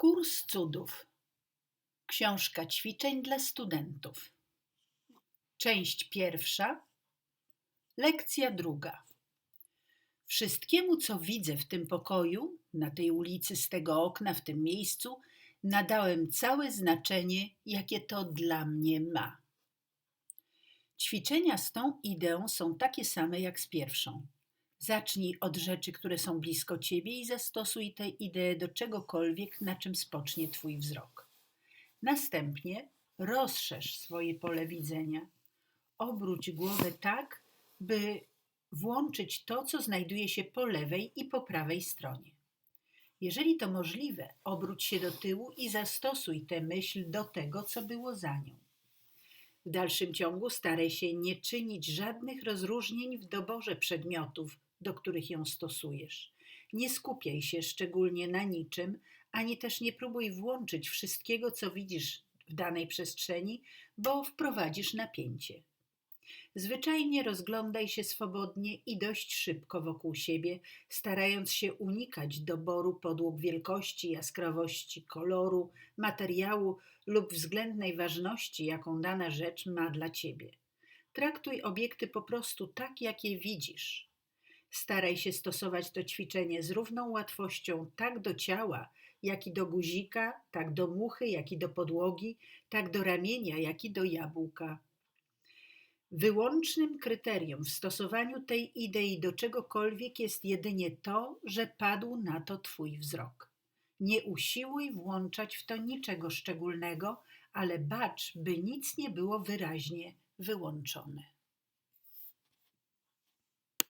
Kurs cudów. Książka ćwiczeń dla studentów. Część pierwsza. Lekcja druga. Wszystkiemu, co widzę w tym pokoju, na tej ulicy, z tego okna, w tym miejscu, nadałem całe znaczenie, jakie to dla mnie ma. Ćwiczenia z tą ideą są takie same jak z pierwszą. Zacznij od rzeczy, które są blisko ciebie i zastosuj tę ideę do czegokolwiek, na czym spocznie twój wzrok. Następnie rozszerz swoje pole widzenia. Obróć głowę tak, by włączyć to, co znajduje się po lewej i po prawej stronie. Jeżeli to możliwe, obróć się do tyłu i zastosuj tę myśl do tego, co było za nią. W dalszym ciągu staraj się nie czynić żadnych rozróżnień w doborze przedmiotów, do których ją stosujesz. Nie skupiaj się szczególnie na niczym, ani też nie próbuj włączyć wszystkiego, co widzisz w danej przestrzeni, bo wprowadzisz napięcie. Zwyczajnie rozglądaj się swobodnie i dość szybko wokół siebie, starając się unikać doboru podług wielkości, jaskrawości, koloru, materiału lub względnej ważności, jaką dana rzecz ma dla ciebie. Traktuj obiekty po prostu tak, jak je widzisz. Staraj się stosować to ćwiczenie z równą łatwością tak do ciała, jak i do guzika, tak do muchy, jak i do podłogi, tak do ramienia, jak i do jabłka. Wyłącznym kryterium w stosowaniu tej idei do czegokolwiek jest jedynie to, że padł na to Twój wzrok. Nie usiłuj włączać w to niczego szczególnego, ale bacz, by nic nie było wyraźnie wyłączone.